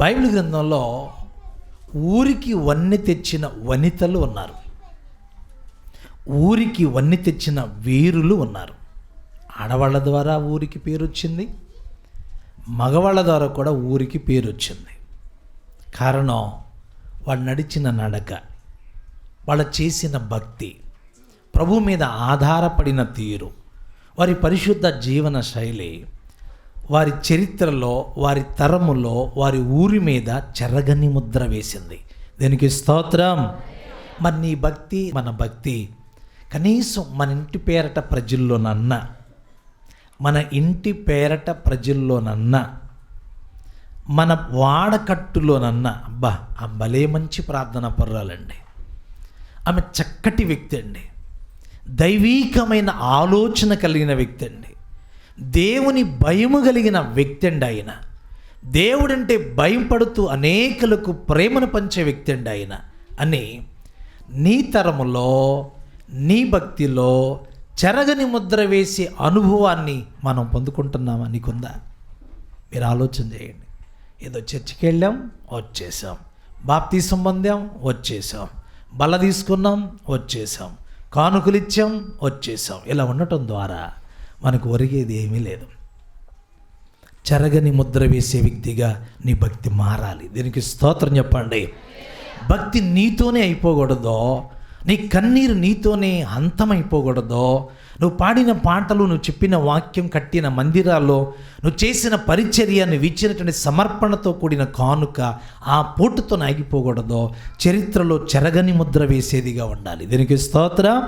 Bible గ్రంథంలో ఊరికి వన్ని తెచ్చిన వనితలు ఉన్నారు. ఊరికి వన్ని తెచ్చిన వీరులు ఉన్నారు. ఆడవాళ్ళ ద్వారా ఊరికి పేరు వచ్చింది మగవాళ్ళ ద్వారా కూడా ఊరికి పేరు వచ్చింది కారణం వాళ్ళు నడిచిన నడక వాళ్ళు చేసిన భక్తి ప్రభు మీద ఆధారపడిన తీరు వారి పరిశుద్ధ జీవన శైలి వారి చరిత్రలో వారి తరములో వారి ఊరి మీద చెరగని ముద్ర వేసింది. దీనికి స్తోత్రం? మరి నీ భక్తి మన భక్తి. కనీసం మన ఇంటి పేరట ప్రజల్లోనన్నా మన ఇంటి పేరట ప్రజల్లోనన్నా మన వాడకట్టులోనన్నా అబ్బా ఆ భలే మంచి ప్రార్థన పర్రాలండి. ఆమె చక్కటి వ్యక్తి అండి. దైవీకమైన ఆలోచన కలిగిన వ్యక్తి అండి. దేవుని భయము కలిగిన వ్యక్తి అండి ఆయన దేవుడంటే భయం పడుతూ అనేకులకు ప్రేమను పంచే వ్యక్తి అండి ఆయన అని నీ తరములో నీ భక్తిలో చెరగని ముద్ర వేసే అనుభవాన్ని మనం పొందుకుంటున్నామా నీకుందా? మీరు ఆలోచన చేయండి. ఏదో చర్చికి వెళ్ళాం వచ్చేసాం. బాప్తీసం పొందాం వచ్చేసాం. బల తీసుకున్నాం వచ్చేసాం. కానుకలు ఇచ్చాం వచ్చేసాం. ఇలా ఉండటం ద్వారా మనకు ఒరిగేది ఏమీ లేదు. చెరగని ముద్ర వేసే వ్యక్తిగా నీ భక్తి మారాలి. దీనికి స్తోత్రం చెప్పండి. భక్తి నీతోనే అయిపోకూడదో. నీ కన్నీరు నీతోనే అంతమైపోకూడదో. నువ్వు పాడిన పాటలు నువ్వు చెప్పిన వాక్యం కట్టిన మందిరాల్లో నువ్వు చేసిన పరిచర్య నువ్వు ఇచ్చినటువంటి సమర్పణతో కూడిన కానుక ఆ పోటుతో ఆగిపోకూడదో. చరిత్రలో చెరగని ముద్ర వేసేదిగా ఉండాలి. దీనికి స్తోత్రం.